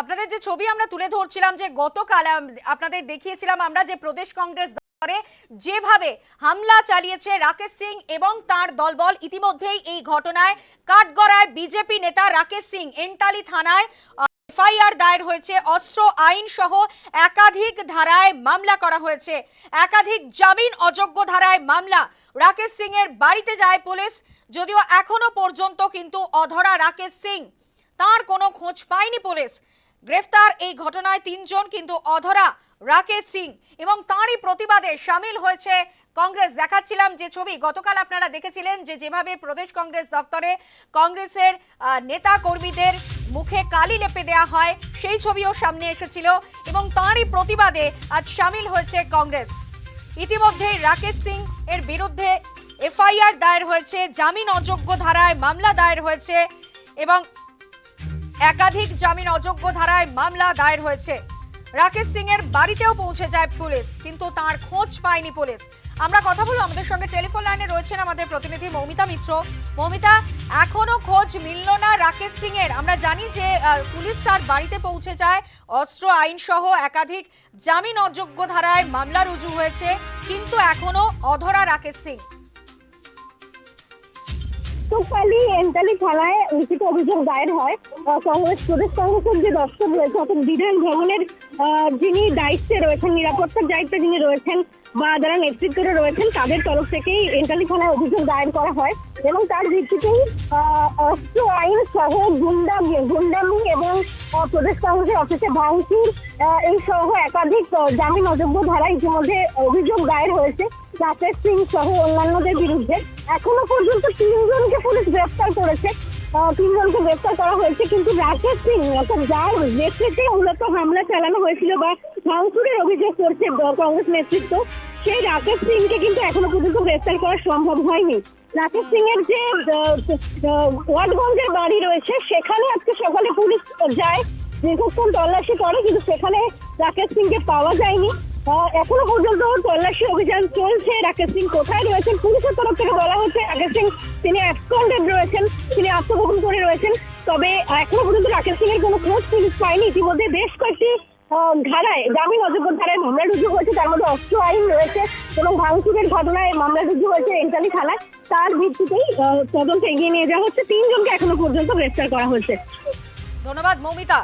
আপনাদের যে ছবি আমরা তুলে ধরছিলাম যে গতকাল আপনাদের দেখিয়েছিলাম আমরা যে প্রদেশ কংগ্রেস যেভাবে হামলা চালিয়েছে রাকেশ সিং এবং তার দলবল, ইতিমধ্যেই এই ঘটনায় কাঠগড়ায় বিজেপি নেতা রাকেশ সিং এন্টালি থানায় এফআইআর দায়ের হয়েছে। অস্ত্র, আইন সহ একাধিক ধারায় মামলা করা হয়েছে। একাধিক জামিন অযোগ্য ধারায় মামলা। রাকেশ সিং এর বাড়িতে যায় পুলিশ, যদিও এখনও পর্যন্ত কিন্তু অধরা রাকেশ সিং। তার কোনো খোঁজ পায়নি পুলিশ। গ্রেফতার এই ঘটনায় তিনজন কিন্তু অধরা। রাকেশ সিং এবং তাঁরই প্রতিবাদে সামিল হয়েছে কংগ্রেস। দেখাচ্ছিলাম যে ছবি, গতকাল আপনারা দেখেছিলেন যে যেভাবে প্রদেশ কংগ্রেস দপ্তরে কংগ্রেসের নেতা কর্মীদের মুখে কালি লেপে দেওয়া হয়, সেই ছবিও সামনে এসেছিল এবং তাঁরই প্রতিবাদে আজ সামিল হয়েছে কংগ্রেস। ইতিমধ্যেই রাকেশ সিং এর বিরুদ্ধে এফআইআর দায়ের হয়েছে, জামিন অযোগ্য ধারায় মামলা দায়ের হয়েছে এবং একাধিক জামিন অযোগ্য ধারায় মামলা দায়ের হয়েছে। রাকেশ সিং এর বাড়িতেও পৌঁছে যায় পুলিশ, কিন্তু তার খোঁজ পায়নি পুলিশ। আমরা কথা বলব আমাদের সঙ্গে টেলিফোন লাইনে রয়েছেন আমাদের প্রতিনিধি মৌমিতা মিত্র। মৌমিতা, এখনও খোঁজ মিলল না রাকেশ সিং এর আমরা জানি যে পুলিশ তার বাড়িতে পৌঁছে যায়, অস্ত্র আইন সহ একাধিক জামিন অযোগ্য ধারায় মামলা রুজু হয়েছে, কিন্তু এখনও অধরা রাকেশ সিং। গতকালই এন্টালি থানায় লিখিত অভিযোগ দায়ের হয়। কংগ্রেস প্রদেশ কংগ্রেসের যে দর্শক রয়েছে, অর্থাৎ বিধান ভবনের যিনি দায়িত্বে রয়েছেন, নিরাপত্তার দায়িত্বে যিনি রয়েছেন বা যারা নেতৃত্বে রয়েছেন, তাদের তরফ থেকেই এন্টালি থানায় অভিযোগ দায়ের করা হয়। এবং তার ভিত্তিতেই অস্ত্র আইন সহ গুন্ডামি গুন্ডামি এবং প্রদেশ কংগ্রেসের অফিসে ভাঙচুর এই সহ একাধিক জামিন অযোগ্য ধারা ইতিমধ্যে অভিযোগ দায়ের হয়েছে। রাকেশ সিং সহ অন্যান্যদের বিরুদ্ধে। এখনও পর্যন্ত তিনজনকে পুলিশ গ্রেফতার করেছে। তিনজনকে গ্রেফতার করা হয়েছে, কিন্তু রাকেশ সিং অর্থাৎ যার নেতৃত্বে মূলত হামলা চালানো হয়েছিল বা ভাঙচুরের অভিযোগ করছে কংগ্রেস নেতৃত্ব সেই রাকেশ সিংকে কিন্তু এখনও পর্যন্ত গ্রেফতার করা সম্ভব হয়নি। রাকেশ সিং এর যে ওয়াটগঞ্জের বাড়ি রয়েছে, সেখানে আজকে সকালে পুলিশ যায়, দীর্ঘক্ষণ তল্লাশি করে, কিন্তু সেখানে রাকেশ সিংকে পাওয়া যায়নি। এখনও পর্যন্ত তল্লাশি অভিযান চলছে। রাকেশ সিং কোথায় রয়েছেন? পুলিশের তরফ থেকে বলা হচ্ছে রাকেশ সিং, তিনি অ্যাবসকন্ডেড রয়েছেন, তিনি আত্মগোপন করে রয়েছেন। তবে এখনও পর্যন্ত রাকেশ সিং এর কোনো খোঁজ পুলিশ পায়নি। ইতিমধ্যে বেশ কয়েকটি ধারায় জামিন অযোগ্য ধারায় মামলা রুজু হয়েছে, তার মধ্যে অস্ত্র আইন রয়েছে এবং ভাঙচুরের ঘটনায় মামলা রুজু হয়েছে এন্টালি থানায়। তার ভিত্তিতেই তদন্ত এগিয়ে নিয়ে যাওয়া হচ্ছে। তিনজনকে এখনও পর্যন্ত গ্রেফতার করা হয়েছে। ধন্যবাদ, মৌমিতা।